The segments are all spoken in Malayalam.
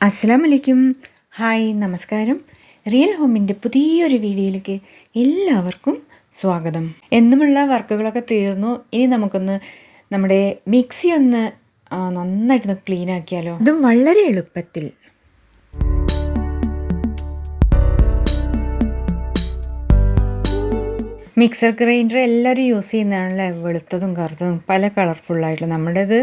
അസ്സാം വലൈക്കും ഹായ് നമസ്കാരം. റിയൽ ഹോമിന്റെ പുതിയൊരു വീഡിയോയിലേക്ക് എല്ലാവർക്കും സ്വാഗതം. എന്നുമുള്ള വർക്കുകളൊക്കെ തീർന്നു ഇനി നമുക്കൊന്ന് നമ്മുടെ മിക്സി ഒന്ന് നന്നായിട്ടൊന്ന് ക്ലീൻ ആക്കിയാലോ ഇതും വളരെ എളുപ്പത്തിൽ മിക്സർ ഗ്രൈൻഡർ എല്ലാവരും യൂസ് ചെയ്യുന്നതാണല്ലേ വെളുത്തതും കറുത്തതും പല കളർഫുള്ളായിട്ടുള്ള നമ്മുടേത്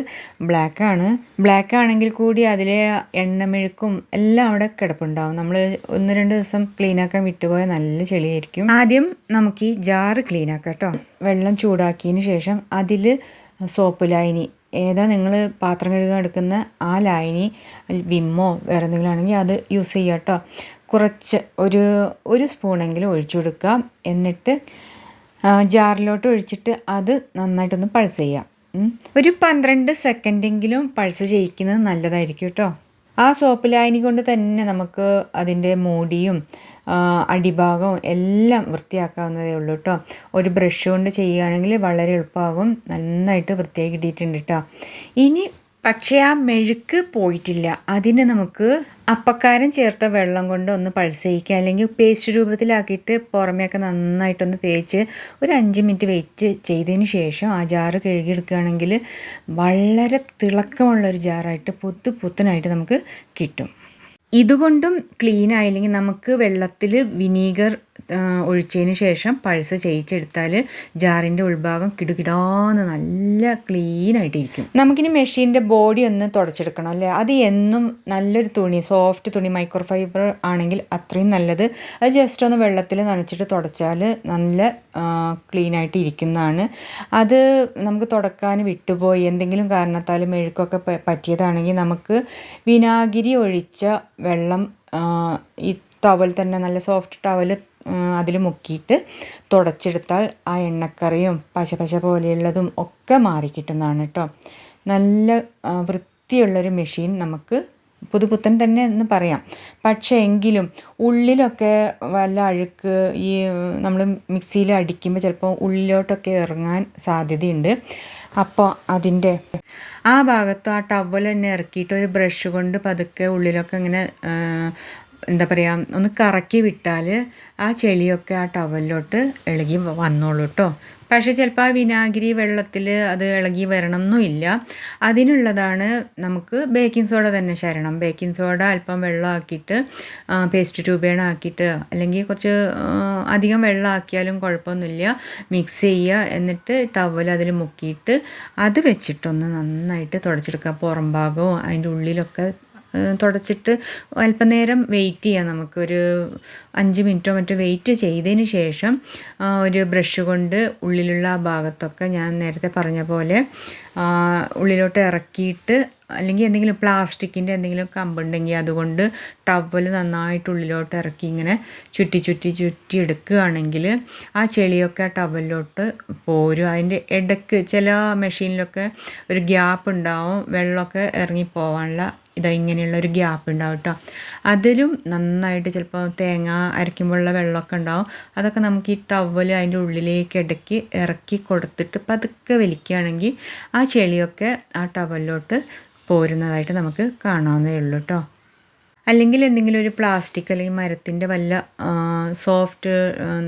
ബ്ലാക്കാണ് ബ്ലാക്ക് ആണെങ്കിൽ കൂടി അതിലെ എണ്ണമെഴുക്കും എല്ലാം അവിടെ കിടപ്പുണ്ടാവും. നമ്മൾ ഒന്ന് രണ്ട് ദിവസം ക്ലീൻ ആക്കാൻ വിട്ടുപോയാൽ നല്ല ചെളിയായിരിക്കും. ആദ്യം നമുക്ക് ഈ ജാറ് ക്ലീൻ ആക്കാം കേട്ടോ വെള്ളം ചൂടാക്കിയതിന് ശേഷം അതിൽ സോപ്പ് ലായനി ഏതാ നിങ്ങൾ പാത്രം കഴുകാൻ എടുക്കുന്ന ആ ലായനി വിമ്മോ വേറെ എന്തെങ്കിലും ആണെങ്കിൽ അത് യൂസ് ചെയ്യാം കേട്ടോ കുറച്ച് ഒരു ഒരു സ്പൂണെങ്കിലും ഒഴിച്ചു കൊടുക്കുക എന്നിട്ട് ജാറിലോട്ട് ഒഴിച്ചിട്ട് അത് നന്നായിട്ടൊന്ന് പൾസ് ചെയ്യാം. ഒരു പന്ത്രണ്ട് സെക്കൻഡെങ്കിലും പൾസ് ചെയ്യിക്കുന്നത് നല്ലതായിരിക്കും കേട്ടോ. ആ സോപ്പ് ലായനി കൊണ്ട് തന്നെ നമുക്ക് അതിന്റെ മൂടിയും അടിഭാഗവും എല്ലാം വൃത്തിയാക്കാവുന്നതേ ഉള്ളൂ കേട്ടോ. ഒരു ബ്രഷ് കൊണ്ട് ചെയ്യുകയാണെങ്കിൽ വളരെ എളുപ്പമാകും. നന്നായിട്ട് വൃത്തിയായി കിട്ടിയിട്ടുണ്ട് കേട്ടോ. ഇനി പക്ഷേ ആ മെഴുക്ക് പോയിട്ടില്ല. അതിന് നമുക്ക് അപ്പക്കാരം ചേർത്ത വെള്ളം കൊണ്ട് ഒന്ന് പൾസയിക്കുക അല്ലെങ്കിൽ പേസ്റ്റ് രൂപത്തിലാക്കിയിട്ട് പുറമേയൊക്കെ നന്നായിട്ടൊന്ന് തേച്ച് ഒരു അഞ്ച് മിനിറ്റ് വെയിറ്റ് ചെയ്തതിന് ശേഷം ആ ജാറ് കഴുകിയെടുക്കുകയാണെങ്കിൽ വളരെ തിളക്കമുള്ളൊരു ജാറായിട്ട് പുത്തു പുത്തനായിട്ട് നമുക്ക് കിട്ടും. ഇതുകൊണ്ടും ക്ലീൻ ആയില്ലെങ്കിൽ നമുക്ക് വെള്ളത്തിൽ വിനീഗർ ഒഴിച്ചതിന് ശേഷം പൾസ് ചെയ്യിച്ചെടുത്താൽ ജാറിന്റെ ഉൾഭാഗം കിടുകിടാന്ന് നല്ല ക്ലീൻ ആയിട്ടിരിക്കും നമുക്കിനി മെഷീന്റെ ബോഡി ഒന്ന് തുടച്ചെടുക്കണം അല്ലേ? അത് എന്നും നല്ലൊരു തുണി സോഫ്റ്റ് തുണി മൈക്രോ ഫൈബർ ആണെങ്കിൽ അത്രയും നല്ലത്. അത് ജസ്റ്റ് ഒന്ന് വെള്ളത്തിൽ നനച്ചിട്ട് തുടച്ചാൽ നല്ല ക്ലീൻ ആയിട്ട് ഇരിക്കുന്നതാണ് അത് നമുക്ക് തുടക്കാൻ വിട്ടുപോയി എന്തെങ്കിലും കാരണത്താൽ മെഴുക്കൊക്കെ പറ്റിയതാണെങ്കിൽ നമുക്ക് വിനാഗിരി ഒഴിച്ച വെള്ളം ഈ ടവൽ തന്നെ നല്ല സോഫ്റ്റ് ടവൽ അതിൽ മുക്കിയിട്ട് തുടച്ചെടുത്താൽ ആ എണ്ണക്കറിയും പശ പശ പോലെയുള്ളതും ഒക്കെ മാറിക്കിട്ടുന്നതാണ് കേട്ടോ. നല്ല വൃത്തിയുള്ളൊരു മെഷീൻ നമുക്ക് പുതുപുത്തൻ തന്നെ എന്ന് പറയാം. പക്ഷേ എങ്കിലും ഉള്ളിലൊക്കെ വല്ല അഴുക്ക് ഈ നമ്മൾ മിക്സിയിൽ അടിക്കുമ്പോൾ ചിലപ്പോൾ ഉള്ളിലോട്ടൊക്കെ ഇറങ്ങാൻ സാധ്യതയുണ്ട്. അപ്പോൾ അതിന്റെ ആ ഭാഗത്ത് ആ ടവൽ തന്നെ ഇറക്കിയിട്ട് ഒരു ബ്രഷ് കൊണ്ട് പതുക്കെ ഉള്ളിലൊക്കെ ഇങ്ങനെ എന്താ പറയുക ഒന്ന് കറക്കി വിട്ടാൽ ആ ചെളിയൊക്കെ ആ ടവലിലോട്ട് ഇളകി വന്നോളൂ കേട്ടോ പക്ഷേ ചിലപ്പോൾ ആ വിനാഗിരി വെള്ളത്തിൽ അത് ഇളകി വരണമെന്നില്ല അതിനുള്ളതാണ് നമുക്ക് ബേക്കിംഗ് സോഡ തന്നെ ശരണം. ബേക്കിംഗ് സോഡ അല്പം വെള്ളമാക്കിയിട്ട് പേസ്റ്റ് രൂപേണ ആക്കിയിട്ട് അല്ലെങ്കിൽ കുറച്ച് അധികം വെള്ളമാക്കിയാലും കുഴപ്പമൊന്നുമില്ല. മിക്സ് ചെയ്യുക. എന്നിട്ട് ടവൽ അതിൽ മുക്കിയിട്ട് അത് വെച്ചിട്ടൊന്ന് നന്നായിട്ട് തുടച്ചെടുക്കുക. പുറം ഭാഗവും അതിന്റെ ഉള്ളിലൊക്കെ തുടച്ചിട്ട് അല്പനേരം വെയിറ്റ് ചെയ്യാം നമുക്കൊരു അഞ്ച് മിനിറ്റോ മറ്റോ വെയിറ്റ് ചെയ്തതിന് ശേഷം ഒരു ബ്രഷ് കൊണ്ട് ഉള്ളിലുള്ള ആ ഭാഗത്തൊക്കെ ഞാൻ നേരത്തെ പറഞ്ഞ പോലെ ഉള്ളിലോട്ട് ഇറക്കിയിട്ട് അല്ലെങ്കിൽ എന്തെങ്കിലും പ്ലാസ്റ്റിക്കിന്റെ എന്തെങ്കിലും കമ്പുണ്ടെങ്കിൽ അതുകൊണ്ട് ടവൽ നന്നായിട്ട് ഉള്ളിലോട്ട് ഇറക്കി ഇങ്ങനെ ചുറ്റി ചുറ്റി ചുറ്റി എടുക്കുകയാണെങ്കിൽ ആ ചെളിയൊക്കെ ആ ടവലിലോട്ട് പോരും. അതിന്റെ ഇടയ്ക്ക് ചില മെഷീനിലൊക്കെ ഒരു ഗ്യാപ്പ് ഉണ്ടാവും വെള്ളമൊക്കെ ഇറങ്ങി പോകാനുള്ള ഇതാ ഇങ്ങനെയുള്ള ഒരു ഗ്യാപ്പ് ഉണ്ടാവും കേട്ടോ അതിലും നന്നായിട്ട് ചിലപ്പോൾ തേങ്ങ അരയ്ക്കുമ്പോഴുള്ള വെള്ളമൊക്കെ ഉണ്ടാവും. അതൊക്കെ നമുക്ക് ഈ ടവൽ അതിന്റെ ഉള്ളിലേക്ക് ഇടയ്ക്ക് ഇറക്കി കൊടുത്തിട്ട് പതുക്കെ വലിക്കുകയാണെങ്കിൽ ആ ചെളിയൊക്കെ ആ ടവലിലോട്ട് പോരുന്നതായിട്ട് നമുക്ക് കാണാവുന്നതേ ഉള്ളൂ കേട്ടോ അല്ലെങ്കിൽ എന്തെങ്കിലും ഒരു പ്ലാസ്റ്റിക് അല്ലെങ്കിൽ മരത്തിന്റെ വല്ല സോഫ്റ്റ്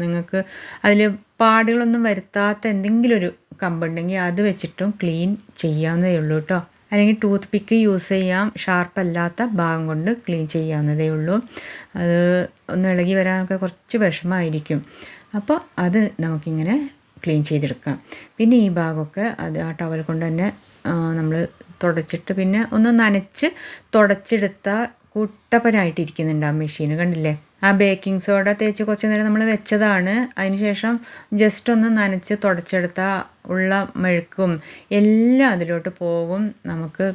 നിങ്ങൾക്ക് അതിൽ പാടുകളൊന്നും വരുത്താത്ത എന്തെങ്കിലും ഒരു കമ്പുണ്ടെങ്കിൽ അത് വെച്ചിട്ടും ക്ലീൻ ചെയ്യാവുന്നതേ ഉള്ളൂ കേട്ടോ അല്ലെങ്കിൽ ടൂത്ത് പിക്ക് യൂസ് ചെയ്യാം. ഷാർപ്പ് അല്ലാത്ത ഭാഗം കൊണ്ട് ക്ലീൻ ചെയ്യാവുന്നതേ ഉള്ളൂ. അത് ഒന്ന് ഇളകി വരാനൊക്കെ കുറച്ച് വിഷമമായിരിക്കും. അപ്പോൾ അത് നമുക്കിങ്ങനെ ക്ലീൻ ചെയ്തെടുക്കാം. പിന്നെ ഈ ഭാഗമൊക്കെ അത് ആ ടവൽ കൊണ്ട് തന്നെ നമ്മൾ തുടച്ചിട്ട് പിന്നെ ഒന്ന് നനച്ച് തുടച്ചെടുത്ത കുട്ടപ്പനായിട്ടിരിക്കുന്നുണ്ട് ആ മെഷീൻ കണ്ടില്ലേ? ആ ബേക്കിംഗ് സോഡ തേച്ച് കുറച്ച് നേരം നമ്മൾ വെച്ചതാണ്. അതിനുശേഷം ജസ്റ്റ് ഒന്ന് നനച്ച് തുടച്ചെടുത്ത ഉള്ള മെഴുക്കും എല്ലാം അതിലോട്ട് പോകും. നമുക്ക്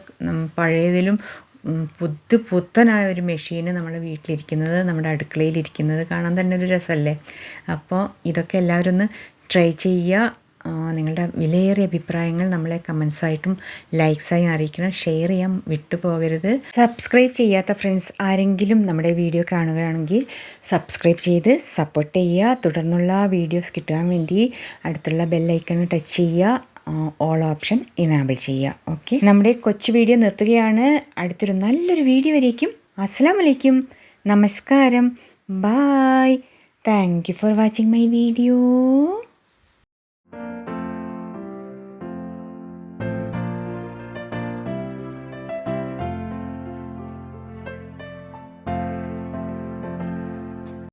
പഴയതിലും പുത്ത് പുതു പുത്തനായ ഒരു മെഷീന് നമ്മുടെ വീട്ടിലിരിക്കുന്നത് നമ്മുടെ അടുക്കളയിലിരിക്കുന്നത് കാണാൻ തന്നെ ഒരു രസമല്ലേ? അപ്പോൾ ഇതൊക്കെ എല്ലാവരും ഒന്ന് ട്രൈ ചെയ്യുക. നിങ്ങളുടെ വിലയേറിയ അഭിപ്രായങ്ങൾ നമ്മളെ കമൻസായിട്ടും ലൈക്സായും അറിയിക്കണം. ഷെയർ ചെയ്യാൻ വിട്ടുപോകരുത്. സബ്സ്ക്രൈബ് ചെയ്യാത്ത ഫ്രണ്ട്സ് ആരെങ്കിലും നമ്മുടെ വീഡിയോ കാണുകയാണെങ്കിൽ സബ്സ്ക്രൈബ് ചെയ്ത് സപ്പോർട്ട് ചെയ്യുക. തുടർന്നുള്ള വീഡിയോസ് കിട്ടാൻ വേണ്ടി അടുത്തുള്ള ബെല്ലൈക്കൺ ടച്ച് ചെയ്യുക. ഓൾ ഓപ്ഷൻ ഇനാബിൾ ചെയ്യുക. ഓക്കെ നമ്മുടെ കൊച്ചു വീഡിയോ നിർത്തുകയാണ്. അടുത്തൊരു നല്ലൊരു വീഡിയോ വരേക്കും. അസ്സാം നമസ്കാരം. Bye thank you for watching my video